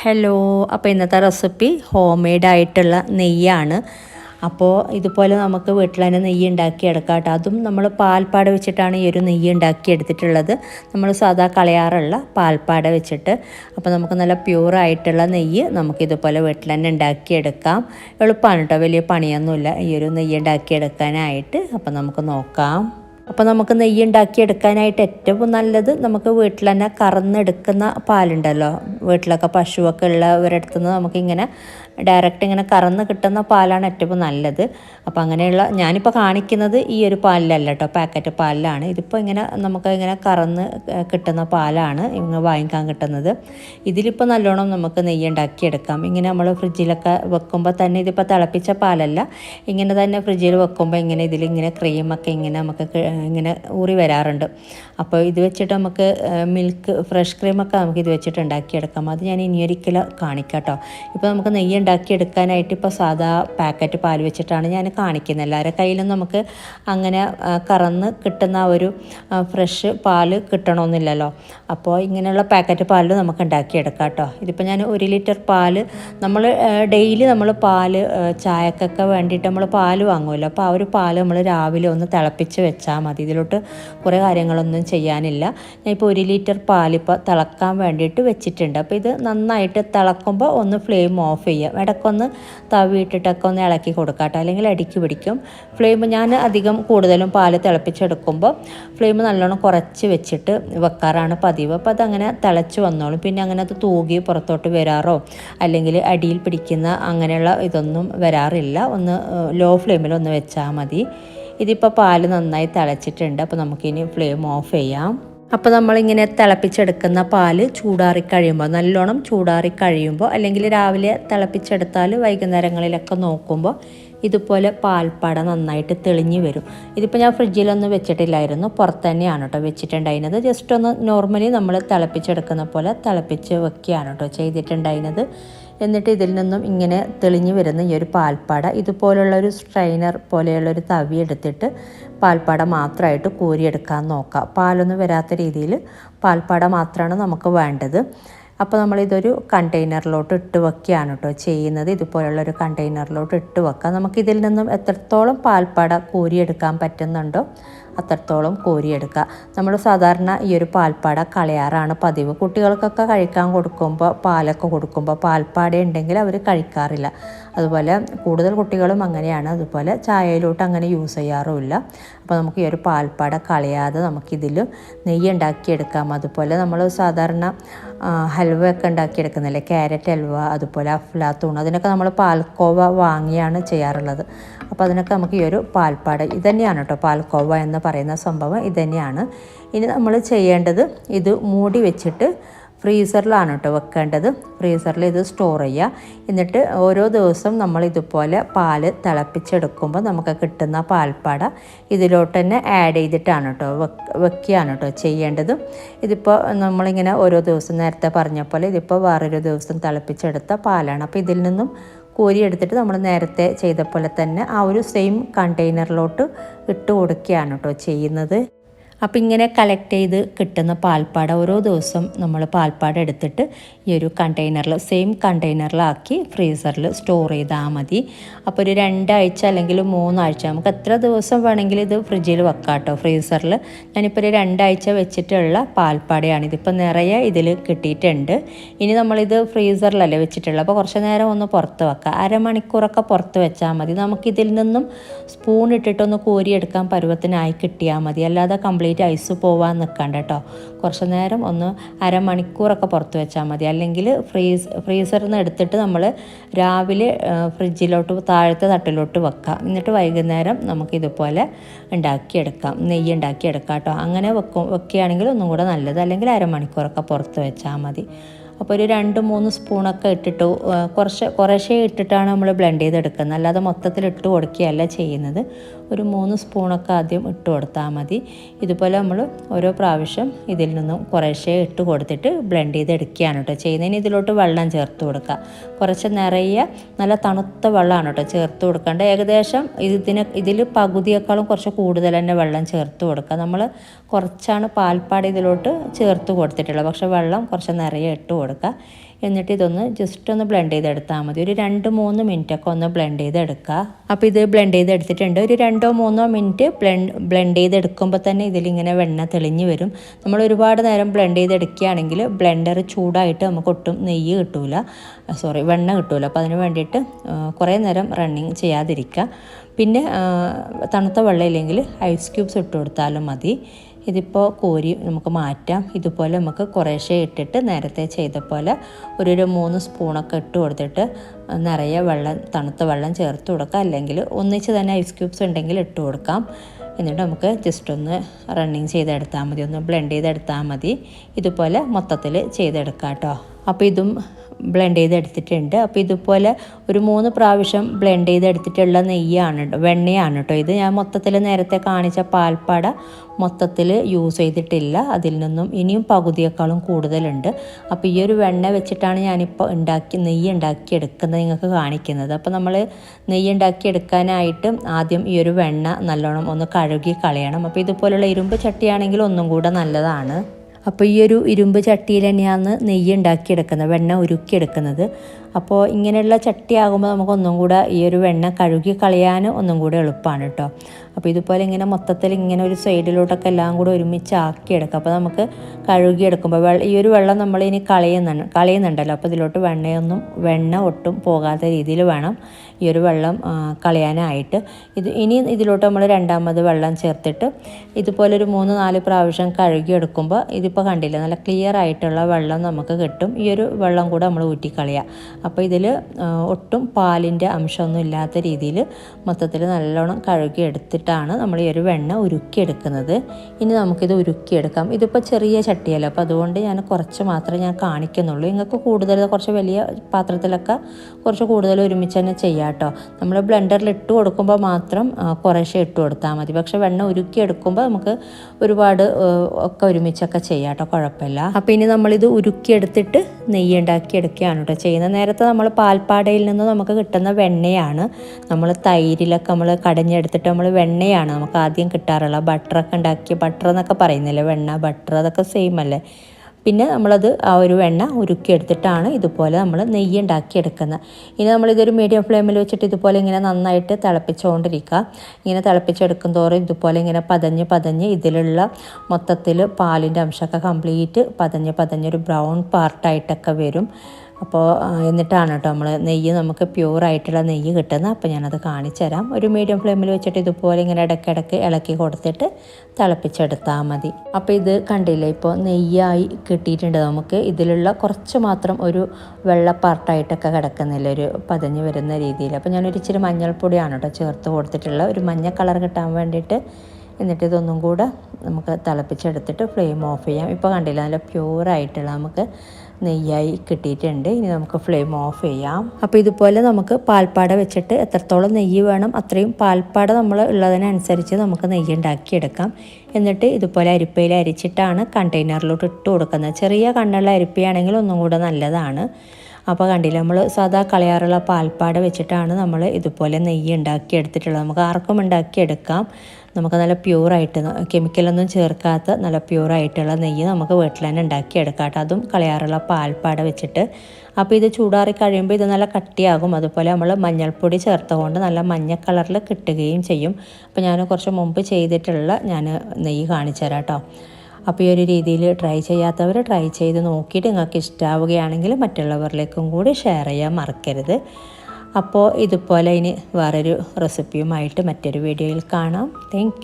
Hello അപ്പോൾ ഇന്നത്തെ recipe home made ആയിട്ടുള്ള നെയ്യാണ്. അപ്പോൾ ഇതുപോലെ നമുക്ക് വീട്ടിൽ തന്നെ നെയ്യ് ഉണ്ടാക്കിയെടുക്കാം കേട്ടോ അതും നമ്മൾ പാൽപ്പാട വെച്ചിട്ടാണ് ഈ ഒരു നെയ്യ് ഉണ്ടാക്കി എടുത്തിട്ടുള്ളത് നമ്മൾ സാധാ കളയാറുള്ള പാൽപ്പാട വെച്ചിട്ട്. അപ്പോൾ നമുക്ക് നല്ല പ്യൂറായിട്ടുള്ള നെയ്യ് നമുക്ക് ഇതുപോലെ വീട്ടിൽ തന്നെ ഉണ്ടാക്കിയെടുക്കാം. എളുപ്പമാണ് കേട്ടോ വലിയ പണിയൊന്നുമില്ല ഈ ഒരു നെയ്യ് ഉണ്ടാക്കിയെടുക്കാനായിട്ട്. അപ്പോൾ നമുക്ക് നോക്കാം. അപ്പോൾ നമുക്ക് നെയ്യ് ഉണ്ടാക്കിയെടുക്കാനായിട്ട് ഏറ്റവും നല്ലത് നമുക്ക് വീട്ടിൽ തന്നെ കറന്നെടുക്കുന്ന പാലുണ്ടല്ലോ. വീട്ടിലൊക്കെ പശുവൊക്കെ ഉള്ളവരുടെ നിന്ന് നമുക്കിങ്ങനെ ഡയറക്റ്റ് ഇങ്ങനെ കറന്ന് കിട്ടുന്ന പാലാണ് ഏറ്റവും നല്ലത്. അപ്പോൾ അങ്ങനെയുള്ള ഞാനിപ്പോൾ കാണിക്കുന്നത് ഈ ഒരു പാലിലല്ല കേട്ടോ പാക്കറ്റ് പാലിലാണ്. ഇതിപ്പോൾ ഇങ്ങനെ നമുക്ക് ഇങ്ങനെ കറന്ന് കിട്ടുന്ന പാലാണ് ഇങ്ങനെ വാങ്ങിക്കാൻ കിട്ടുന്നത്. ഇതിലിപ്പോൾ നല്ലോണം നമുക്ക് നെയ്യ് ഉണ്ടാക്കിയെടുക്കാം ഇങ്ങനെ നമ്മൾ ഫ്രിഡ്ജിലൊക്കെ വെക്കുമ്പോൾ തന്നെ ഇതിപ്പോൾ തിളപ്പിച്ച പാലല്ല. ഇങ്ങനെ തന്നെ ഫ്രിഡ്ജിൽ വെക്കുമ്പോൾ ഇങ്ങനെ ഇതിലിങ്ങനെ ക്രീമൊക്കെ ഇങ്ങനെ നമുക്ക് ഇങ്ങനെ ഊറി വരാറുണ്ട്. അപ്പോൾ ഇത് വെച്ചിട്ട് നമുക്ക് മിൽക്ക് ഫ്രഷ് ക്രീമൊക്കെ നമുക്ക് ഇത് വെച്ചിട്ട് ഉണ്ടാക്കിയെടുക്കാം. അത് ഞാൻ ഇനിയൊരിക്കലും കാണിക്കാം കേട്ടോ ഇപ്പോൾ നമുക്ക് നെയ്യ് ഉണ്ടാക്കിയെടുക്കാനായിട്ട് ഇപ്പോൾ സാധാ പാക്കറ്റ് പാൽ വെച്ചിട്ടാണ് ഞാൻ കാണിക്കുന്നത്. എല്ലാവരുടെ കയ്യിലും നമുക്ക് അങ്ങനെ കറന്ന് കിട്ടുന്ന ഒരു ഫ്രഷ് പാൽ കിട്ടണമെന്നില്ലല്ലോ അപ്പോൾ ഇങ്ങനെയുള്ള പാക്കറ്റ് പാലിൽ നമുക്ക് ഉണ്ടാക്കിയെടുക്കാം കേട്ടോ ഇതിപ്പോൾ ഞാൻ ഒരു ലിറ്റർ പാൽ നമ്മൾ ഡെയിലി നമ്മൾ പാൽ ചായക്കൊക്കെ വേണ്ടിയിട്ട് നമ്മൾ പാൽ വാങ്ങുമല്ലോ. അപ്പോൾ ആ ഒരു പാൽ നമ്മൾ രാവിലെ ഒന്ന് തിളപ്പിച്ച് വെച്ചാൽ മതി. ഇതിലോട്ട് കുറേ കാര്യങ്ങളൊന്നും ചെയ്യാനില്ല. ഞാൻ ഇപ്പോൾ ഒരു ലിറ്റർ പാൽ ഇപ്പോൾ തിളക്കാൻ വേണ്ടിയിട്ട് വെച്ചിട്ടുണ്ട്. അപ്പോൾ ഇത് നന്നായിട്ട് തിളക്കുമ്പോൾ ഒന്ന് ഫ്ലെയിം ഓഫ് ചെയ്യാം. ഇടയ്ക്കൊന്ന് തവിയിട്ടിട്ടൊക്കെ ഒന്ന് ഇളക്കി കൊടുക്കാട്ടോ അല്ലെങ്കിൽ അടിക്ക് പിടിക്കും. ഫ്ലെയിം ഞാൻ അധികം കൂടുതലും പാൽ തിളപ്പിച്ചെടുക്കുമ്പോൾ ഫ്ലെയിം നല്ലോണം കുറച്ച് വെച്ചിട്ട് വെക്കാറാണ് പതിവ്. അപ്പോൾ അതങ്ങനെ തിളച്ച് വന്നോളും. പിന്നെ അങ്ങനെ അത് തൂകി പുറത്തോട്ട് വരാറോ അല്ലെങ്കിൽ അടിയിൽ പിടിക്കുന്ന അങ്ങനെയുള്ള ഇതൊന്നും വരാറില്ല. ഒന്ന് ലോ ഫ്ലെയിമിൽ ഒന്ന് വെച്ചാൽ മതി. ഇതിപ്പോൾ പാൽ നന്നായി തിളച്ചിട്ടുണ്ട്. അപ്പോൾ നമുക്കിനി ഫ്ലെയിം ഓഫ് ചെയ്യാം. അപ്പോൾ നമ്മളിങ്ങനെ തിളപ്പിച്ചെടുക്കുന്ന പാൽ ചൂടാറി കഴിയുമ്പോൾ നല്ലോണം ചൂടാറി കഴിയുമ്പോൾ അല്ലെങ്കിൽ രാവിലെ തിളപ്പിച്ചെടുത്താൽ വൈകുന്നേരങ്ങളിലൊക്കെ നോക്കുമ്പോൾ ഇതുപോലെ പാൽപ്പട നന്നായിട്ട് തെളിഞ്ഞു വരും. ഇതിപ്പോൾ ഞാൻ ഫ്രിഡ്ജിലൊന്നും വെച്ചിട്ടില്ലായിരുന്നു. പുറത്ത് തന്നെയാണ് കേട്ടോ വെച്ചിട്ടുണ്ടായിരുന്നത്. ജസ്റ്റ് ഒന്ന് നോർമലി നമ്മൾ തിളപ്പിച്ചെടുക്കുന്ന പോലെ തിളപ്പിച്ച് വെക്കുകയാണ് കേട്ടോ ചെയ്തിട്ടുണ്ടായിരുന്നത്. എന്നിട്ട് ഇതിൽ നിന്നും ഇങ്ങനെ തെളിഞ്ഞു വരുന്ന ഈ ഒരു പാൽപ്പാട ഇതുപോലുള്ള ഒരു സ്ട്രെയിനർ പോലെയുള്ള ഒരു തവി എടുത്തിട്ട് പാൽപ്പാട മാത്രമായിട്ട് കോരിയെടുക്കാൻ നോക്കുക പാലൊന്നും വരാത്ത രീതിയിൽ പാൽപ്പാട മാത്രമാണ് നമുക്ക് വേണ്ടത്. അപ്പോൾ നമ്മളിതൊരു കണ്ടെയ്നറിലോട്ട് ഇട്ട് വെക്കുകയാണ് കേട്ടോ ചെയ്യുന്നത്. ഇതുപോലുള്ള ഒരു കണ്ടെയ്നറിലോട്ട് ഇട്ട് വെക്കാം. നമുക്കിതിൽ നിന്നും എത്രത്തോളം പാൽപ്പാട കോരിയെടുക്കാൻ പറ്റുന്നുണ്ടോ അത്രത്തോളം കോരിയെടുക്കുക. നമ്മൾ സാധാരണ ഈ ഒരു പാൽപ്പാട കളയാറാണ് പതിവ്. കുട്ടികൾക്കൊക്കെ കഴിക്കാൻ കൊടുക്കുമ്പോൾ പാലൊക്കെ കൊടുക്കുമ്പോൾ പാൽപ്പാട ഉണ്ടെങ്കിൽ അവർ കഴിക്കാറില്ല. അതുപോലെ കൂടുതൽ കുട്ടികളും അങ്ങനെയാണ്. അതുപോലെ ചായയിലോട്ട് അങ്ങനെ യൂസ് ചെയ്യാറുമില്ല. അപ്പോൾ നമുക്ക് ഈ ഒരു പാൽപ്പാട കളയാതെ നമുക്കിതിൽ നെയ്യ് ഉണ്ടാക്കിയെടുക്കാം. അതുപോലെ നമ്മൾ സാധാരണ ഹൽവ ഒക്കെ ഉണ്ടാക്കിയെടുക്കുന്നില്ലേ ക്യാരറ്റ് ഹൽവ അതുപോലെ അഫ്ലാത്തൂൺ അതിനൊക്കെ നമ്മൾ പാൽക്കോവ വാങ്ങിയാണ് ചെയ്യാറുള്ളത്. അപ്പോൾ അതിനൊക്കെ നമുക്ക് ഈ ഒരു പാൽപ്പാട ഇതുതന്നെയാണ് കേട്ടോ പാൽക്കോവ എന്ന് പറയുന്ന സംഭവം ഇതന്നെയാണ്. ഇനി നമ്മൾ ചെയ്യേണ്ടത് ഇത് മൂടി വെച്ചിട്ട് ഫ്രീസറിലാണ് കേട്ടോ വെക്കേണ്ടത്. ഫ്രീസറിൽ ഇത് സ്റ്റോർ ചെയ്യുക. എന്നിട്ട് ഓരോ ദിവസം നമ്മൾ ഇതുപോലെ പാൽ തിളപ്പിച്ചെടുക്കുമ്പോൾ നമുക്ക് കിട്ടുന്ന പാൽപ്പാട ഇതിലോട്ട് തന്നെ ആഡ് ചെയ്തിട്ടാണ് കേട്ടോ വെക്കുകയാണ് കേട്ടോ ചെയ്യേണ്ടത്. ഇതിപ്പോൾ നമ്മളിങ്ങനെ ഓരോ ദിവസം നേരത്തെ പറഞ്ഞ പോലെ ഇതിപ്പോൾ വേറൊരു ദിവസം തിളപ്പിച്ചെടുത്ത പാലാണ്. അപ്പോൾ ഇതിൽ നിന്നും കോരി എടുത്തിട്ട് നമ്മൾ നേരത്തെ ചെയ്ത പോലെ തന്നെ ആ ഒരു സെയിം കണ്ടെയ്നറിലോട്ട് ഇട്ട് കൊടുക്കുകയാണ് കേട്ടോ ചെയ്യുന്നത്. അപ്പോൾ ഇങ്ങനെ കളക്ട് ചെയ്ത് കിട്ടുന്ന പാൽപ്പാട ഓരോ ദിവസം നമ്മൾ പാൽപ്പാട എടുത്തിട്ട് ഈ ഒരു കണ്ടെയ്നറിൽ സെയിം കണ്ടെയ്നറിലാക്കി ഫ്രീസറിൽ സ്റ്റോർ ചെയ്താൽ മതി. അപ്പോൾ ഒരു രണ്ടാഴ്ച അല്ലെങ്കിൽ മൂന്നാഴ്ച നമുക്ക് എത്ര ദിവസം വേണമെങ്കിലും ഇത് ഫ്രിഡ്ജിൽ വെക്കാം കേട്ടോ ഫ്രീസറിൽ ഞാനിപ്പോൾ ഒരു രണ്ടാഴ്ച വെച്ചിട്ടുള്ള പാൽപ്പാടയാണ് ഇതിപ്പോൾ നിറയെ ഇതിൽ കിട്ടിയിട്ടുണ്ട്. ഇനി നമ്മളിത് ഫ്രീസറിലല്ലേ വെച്ചിട്ടുള്ളത് അപ്പോൾ കുറച്ച് നേരം ഒന്ന് പുറത്ത് വെക്കാം. അരമണിക്കൂറൊക്കെ പുറത്ത് വെച്ചാൽ മതി. നമുക്കിതിൽ നിന്നും സ്പൂൺ ഇട്ടിട്ടൊന്ന് കോരിയെടുക്കാൻ പരുവത്തിനായി കിട്ടിയാൽ മതി. അല്ലാതെ കംപ്ലീറ്റ് കംപ്ലീറ്റ് ഐസ് പോവാൻ നിൽക്കണ്ട കേട്ടോ. കുറച്ച് നേരം ഒന്ന് അരമണിക്കൂറൊക്കെ പുറത്ത് വെച്ചാൽ മതി. അല്ലെങ്കിൽ ഫ്രീസ് ഫ്രീസറിൽ നിന്ന് എടുത്തിട്ട് നമ്മൾ രാവിലെ ഫ്രിഡ്ജിലോട്ട് താഴത്തെ തട്ടിലോട്ട് വെക്കാം. എന്നിട്ട് വൈകുന്നേരം നമുക്കിതുപോലെ ഉണ്ടാക്കിയെടുക്കാം. നെയ്യ് ഉണ്ടാക്കിയെടുക്കാം കേട്ടോ. അങ്ങനെ വെക്കും വെക്കുകയാണെങ്കിൽ ഒന്നും കൂടെ നല്ലത്. അല്ലെങ്കിൽ അരമണിക്കൂറൊക്കെ പുറത്ത് വെച്ചാൽ മതി. അപ്പോൾ ഒരു രണ്ട് മൂന്ന് സ്പൂണൊക്കെ ഇട്ടിട്ട് കുറച്ച് കുറേശ്ശേ ഇട്ടിട്ടാണ് നമ്മൾ ബ്ലെൻഡ് ചെയ്തെടുക്കുന്നത്. അല്ലാതെ മൊത്തത്തിൽ ഇട്ട് കൊടുക്കുകയല്ല ചെയ്യുന്നത്. ഒരു മൂന്ന് സ്പൂണൊക്കെ ആദ്യം ഇട്ട് കൊടുത്താൽ മതി. ഇതുപോലെ നമ്മൾ ഓരോ പ്രാവശ്യം ഇതിൽ നിന്നും കുറേശ്ശേ ഇട്ട് കൊടുത്തിട്ട് ബ്ലെൻഡ് ചെയ്തെടുക്കുകയാണ് കേട്ടോ ചെയ്യുന്നതിന് ഇതിലോട്ട് വെള്ളം ചേർത്ത് കൊടുക്കുക. കുറച്ച് നിറയെ നല്ല തണുത്ത വെള്ളമാണ് കേട്ടോ ചേർത്ത് കൊടുക്കേണ്ടത്. ഏകദേശം ഇതിന് ഇതിൽ പകുതിയേക്കാളും കുറച്ച് കൂടുതൽ തന്നെ വെള്ളം ചേർത്ത് കൊടുക്കുക. നമ്മൾ കുറച്ചാണ് പാൽപ്പാട് ഇതിലോട്ട് ചേർത്ത് കൊടുത്തിട്ടുള്ളത്. പക്ഷേ വെള്ളം കുറച്ച് നിറയെ ഇട്ട് കൊടുക്കുക. കൊടുക്കുക. എന്നിട്ട് ഇതൊന്ന് ജസ്റ്റ് ഒന്ന് ബ്ലെൻഡ് ചെയ്തെടുത്താൽ മതി. ഒരു രണ്ട് മൂന്ന് മിനിറ്റൊക്കെ ഒന്ന് ബ്ലെൻഡ് ചെയ്തെടുക്കുക. അപ്പോൾ ഇത് ബ്ലെൻഡ് ചെയ്തെടുത്തിട്ടുണ്ട്. ഒരു രണ്ടോ മൂന്നോ മിനിറ്റ് ബ്ലെൻഡ് ബ്ലെൻഡ് ചെയ്തെടുക്കുമ്പോൾ തന്നെ ഇതിലിങ്ങനെ വെണ്ണ തെളിഞ്ഞ് വരും. നമ്മൾ ഒരുപാട് നേരം ബ്ലെൻഡ് ചെയ്തെടുക്കുകയാണെങ്കിൽ ബ്ലെൻഡർ ചൂടായിട്ട് നമുക്ക് ഒട്ടും നെയ്യ് കിട്ടൂല. സോറി വെണ്ണ കിട്ടൂല. അപ്പോൾ അതിന് വേണ്ടിയിട്ട് കുറേ നേരം റണ്ണിങ് ചെയ്യാതിരിക്കുക. പിന്നെ തണുത്ത വെള്ളം ഇല്ലെങ്കിൽ ഐസ് ക്യൂബ്സ് ഇട്ട് കൊടുത്താലും മതി. ഇതിപ്പോൾ കോരി നമുക്ക് മാറ്റാം. ഇതുപോലെ നമുക്ക് കുറേശ്ശെ ഇട്ടിട്ട് നേരത്തെ ചെയ്ത പോലെ ഒരു മൂന്ന് സ്പൂണൊക്കെ ഇട്ട് കൊടുത്തിട്ട് നിറയെ വെള്ളം തണുത്ത വെള്ളം ചേർത്ത് കൊടുക്കാം. അല്ലെങ്കിൽ ഒന്നിച്ച് തന്നെ ഐസ് ക്യൂബ്സ് ഉണ്ടെങ്കിൽ ഇട്ട് കൊടുക്കാം. എന്നിട്ട് നമുക്ക് ജസ്റ്റ് ഒന്ന് റണ്ണിങ് ചെയ്തെടുത്താൽ മതി. ഒന്ന് ബ്ലെൻഡ് ചെയ്തെടുത്താൽ മതി. ഇതുപോലെ മൊത്തത്തിൽ ചെയ്തെടുക്കാം കേട്ടോ അപ്പോൾ ഇതും ബ്ലെൻഡ് ചെയ്തെടുത്തിട്ടുണ്ട്. അപ്പോൾ ഇതുപോലെ ഒരു മൂന്ന് പ്രാവശ്യം ബ്ലെൻഡ് ചെയ്തെടുത്തിട്ടുള്ള നെയ്യാണ് ട്ടോ വെണ്ണയാണ് കേട്ടോ ഇത്. ഞാൻ മൊത്തത്തിൽ നേരത്തെ കാണിച്ച പാൽപ്പാട മൊത്തത്തിൽ യൂസ് ചെയ്തിട്ടില്ല. അതിൽ നിന്നും ഇനിയും പകുതിയേക്കാളും കൂടുതലുണ്ട്. അപ്പോൾ ഈ ഒരു വെണ്ണ വെച്ചിട്ടാണ് ഞാനിപ്പോൾ ഉണ്ടാക്കി നെയ്യ് ഉണ്ടാക്കി എടുക്കുന്നത് നിങ്ങൾക്ക് കാണിക്കുന്നത്. അപ്പോൾ നമ്മൾ നെയ്യ് ഉണ്ടാക്കി എടുക്കാനായിട്ട് ആദ്യം ഈ ഒരു വെണ്ണ നല്ലോണം ഒന്ന് കഴുകി കളയണം. അപ്പോൾ ഇതുപോലുള്ള ഇരുമ്പ് ചട്ടിയാണെങ്കിൽ ഒന്നും കൂടെ നല്ലതാണ്. അപ്പോൾ ഈ ഒരു ഇരുമ്പ് ചട്ടിയിൽ തന്നെയാണ് നെയ്യ് ഉണ്ടാക്കിയെടുക്കുന്നത് വെണ്ണ ഉരുക്കിയെടുക്കുന്നത്. അപ്പോൾ ഇങ്ങനെയുള്ള ചട്ടിയാകുമ്പോൾ നമുക്ക് ഒന്നും കൂടെ ഈ ഒരു വെണ്ണ കഴുകി കളയാൻ ഒന്നും കൂടെ എളുപ്പമാണ് കേട്ടോ. അപ്പോൾ ഇതുപോലെ ഇങ്ങനെ മൊത്തത്തിൽ ഇങ്ങനെ ഒരു സൈഡിലോട്ടൊക്കെ എല്ലാം കൂടെ ഒരുമിച്ച് ആക്കിയെടുക്കാം അപ്പോൾ നമുക്ക് കഴുകിയെടുക്കുമ്പോൾ വെള്ളം ഈ ഒരു വെള്ളം നമ്മൾ ഇനി കളയുന്നുണ്ട് കളയുന്നുണ്ടല്ലോ. അപ്പോൾ ഇതിലോട്ട് വെണ്ണയൊന്നും വെണ്ണ ഒട്ടും പോകാത്ത രീതിയിൽ വേണം. ഈ ഒരു വെള്ളം കളയാനായിട്ട്. ഇത് ഇനി ഇതിലോട്ട് നമ്മൾ രണ്ടാമത് വെള്ളം ചേർത്തിട്ട് ഇതുപോലെ ഒരു മൂന്ന് നാല് പ്രാവശ്യം കഴുകിയെടുക്കുമ്പോൾ ഇതിപ്പോൾ കണ്ടില്ല നല്ല ക്ലിയർ ആയിട്ടുള്ള വെള്ളം നമുക്ക് കിട്ടും. ഈ ഒരു വെള്ളം കൂടെ നമ്മൾ ഊറ്റിക്കളയുക അപ്പോൾ ഇതിൽ ഒട്ടും പാലിന്റെ അംശമൊന്നും ഇല്ലാത്ത രീതിയിൽ മൊത്തത്തിൽ നല്ലോണം കഴുകി എടുത്തിട്ടാണ് നമ്മൾ ഈ ഒരു വെണ്ണ ഉരുക്കിയെടുക്കുന്നത്. ഇനി നമുക്കിത് ഉരുക്കിയെടുക്കാം. ഇതിപ്പോൾ ചെറിയ ചട്ടിയല്ല അപ്പോൾ അതുകൊണ്ട് ഞാൻ കുറച്ച് മാത്രമേ ഞാൻ കാണിക്കുന്നുള്ളൂ. നിങ്ങൾക്ക് കൂടുതൽ കുറച്ച് വലിയ പാത്രത്തിലൊക്കെ കുറച്ച് കൂടുതൽ ഒരുമിച്ച് തന്നെ ചെയ്യാം. കേട്ടോ നമ്മൾ ബ്ലെൻഡറിൽ ഇട്ട് കൊടുക്കുമ്പോൾ മാത്രം കുറേശ്ശെ ഇട്ട് കൊടുത്താൽ മതി. പക്ഷേ വെണ്ണ ഉരുക്കി എടുക്കുമ്പോൾ നമുക്ക് ഒരുപാട് ഒക്കെ ഒരുമിച്ചൊക്കെ ചെയ്യാം കേട്ടോ കുഴപ്പമില്ല. അപ്പോൾ ഇനി നമ്മളിത് ഉരുക്കിയെടുത്തിട്ട് നെയ്യ് ഉണ്ടാക്കി എടുക്കുകയാണ് കേട്ടോ ചെയ്യുന്ന നേരത്തെ നമ്മൾ പാൽപ്പാടയിൽ നിന്ന് നമുക്ക് കിട്ടുന്ന വെണ്ണയാണ്. നമ്മൾ തൈരിലൊക്കെ നമ്മൾ കടഞ്ഞെടുത്തിട്ട് നമ്മൾ വെണ്ണയാണ് നമുക്ക് ആദ്യം കിട്ടാറുള്ള ബട്ടറൊക്കെ ഉണ്ടാക്കി ബട്ടർ എന്നൊക്കെ പറയുന്നില്ലേ? വെണ്ണ ബട്ടർ അതൊക്കെ സെയിം അല്ലേ? പിന്നെ നമ്മളത് ആ ഒരു വെണ്ണ ഉരുക്കിയെടുത്തിട്ടാണ് ഇതുപോലെ നമ്മൾ നെയ്യ് ഉണ്ടാക്കിയെടുക്കുന്നത് ഇനി നമ്മളിതൊരു മീഡിയം ഫ്ലെയിമിൽ വെച്ചിട്ട് ഇതുപോലെ ഇങ്ങനെ നന്നായിട്ട് തിളപ്പിച്ചുകൊണ്ടിരിക്കുക ഇങ്ങനെ തിളപ്പിച്ചെടുക്കും തോറും ഇതുപോലെ ഇങ്ങനെ പതഞ്ഞ് പതഞ്ഞ് ഇതിലുള്ള മൊത്തത്തിൽ പാലിന്റെ അംശമൊക്കെ കംപ്ലീറ്റ് പതഞ്ഞ് പതഞ്ഞൊരു ബ്രൗൺ പാർട്ടായിട്ടൊക്കെ വരും. അപ്പോൾ എന്നിട്ടാണ് കേട്ടോ നമ്മൾ നെയ്യ് നമുക്ക് പ്യൂറായിട്ടുള്ള നെയ്യ് കിട്ടുന്നത്. അപ്പോൾ ഞാനത് കാണിച്ചു തരാം. ഒരു മീഡിയം ഫ്ലെയിമിൽ വെച്ചിട്ട് ഇതുപോലെ ഇങ്ങനെ ഇടയ്ക്കിടയ്ക്ക് ഇളക്കി കൊടുത്തിട്ട് തിളപ്പിച്ചെടുത്താൽ മതി. അപ്പോൾ ഇത് കണ്ടില്ലേ ഇപ്പോൾ നെയ്യായി കിട്ടിയിട്ടുണ്ട് നമുക്ക്. ഇതിലുള്ള കുറച്ച് മാത്രം ഒരു വെള്ള പാർട്ടായിട്ടൊക്കെ കിടക്കുന്നില്ല ഒരു പതഞ്ഞ് വരുന്ന രീതിയിൽ. അപ്പോൾ ഞാനൊരു ഇച്ചിരി മഞ്ഞൾപ്പൊടിയാണ് കേട്ടോ ചേർത്ത് കൊടുത്തിട്ടുള്ള ഒരു മഞ്ഞ കളർ കിട്ടാൻ വേണ്ടിയിട്ട് എന്നിട്ട് ഇതൊന്നും കൂടെ നമുക്ക് തിളപ്പിച്ചെടുത്തിട്ട് ഫ്ലെയിം ഓഫ് ചെയ്യാം. ഇപ്പോൾ കണ്ടില്ല നല്ല പ്യൂറായിട്ടുള്ള നമുക്ക് നെയ്യായി കിട്ടിയിട്ടുണ്ട്. ഇനി നമുക്ക് ഫ്ലെയിം ഓഫ് ചെയ്യാം. അപ്പോൾ ഇതുപോലെ നമുക്ക് പാൽപ്പാട വെച്ചിട്ട് എത്രത്തോളം നെയ്യ് വേണം അത്രയും പാൽപ്പാട നമ്മൾ ഉള്ളതിനനുസരിച്ച് നമുക്ക് നെയ്യ് ഉണ്ടാക്കിയെടുക്കാം. എന്നിട്ട് ഇതുപോലെ അരിപ്പയിൽ അരിച്ചിട്ടാണ് കണ്ടെയ്നറിലോട്ട് ഇട്ട് കൊടുക്കുന്നത്. ചെറിയ കണ്ണുള്ള അരിപ്പയാണെങ്കിൽ ഒന്നും കൂടെ നല്ലതാണ്. അപ്പോൾ കണ്ടില്ല നമ്മൾ സാധാ കളയാറുള്ള പാൽപ്പാട വെച്ചിട്ടാണ് നമ്മൾ ഇതുപോലെ നെയ്യ് ഉണ്ടാക്കി എടുത്തിട്ടുള്ളത്. നമുക്ക് ആർക്കും ഉണ്ടാക്കിയെടുക്കാം നമുക്ക് നല്ല പ്യൂറായിട്ട് കെമിക്കലൊന്നും ചേർക്കാത്ത നല്ല പ്യൂറായിട്ടുള്ള നെയ്യ് നമുക്ക് വീട്ടിൽ തന്നെ ഉണ്ടാക്കിയെടുക്കാം കേട്ടോ. അതും കളയാറുള്ള പാൽപ്പാട വെച്ചിട്ട്. അപ്പോൾ ഇത് ചൂടാറി കഴിയുമ്പോൾ ഇത് നല്ല കട്ടിയാകും. അതുപോലെ നമ്മൾ മഞ്ഞൾപ്പൊടി ചേർത്തുകൊണ്ട് നല്ല മഞ്ഞ കളറിൽ കിട്ടുകയും ചെയ്യും. അപ്പോൾ ഞാൻ കുറച്ച് മുമ്പ് ചെയ്തിട്ടുള്ള ഞാൻ നെയ്യ് കാണിച്ചു തരാം കേട്ടോ. അപ്പോൾ ഈ ഒരു രീതിയിൽ ട്രൈ ചെയ്യാത്തവർ ട്രൈ ചെയ്ത് നോക്കിയിട്ട് നിങ്ങൾക്ക് ഇഷ്ടാവുകയാണെങ്കിൽ മറ്റുള്ളവരിലേക്കും കൂടി ഷെയർ ചെയ്യാൻ മറക്കരുത്. അപ്പോൾ ഇതുപോലെ ഇനി വേറൊരു റെസിപ്പിയുമായിട്ട് മറ്റൊരു വീഡിയോയിൽ കാണാം. താങ്ക്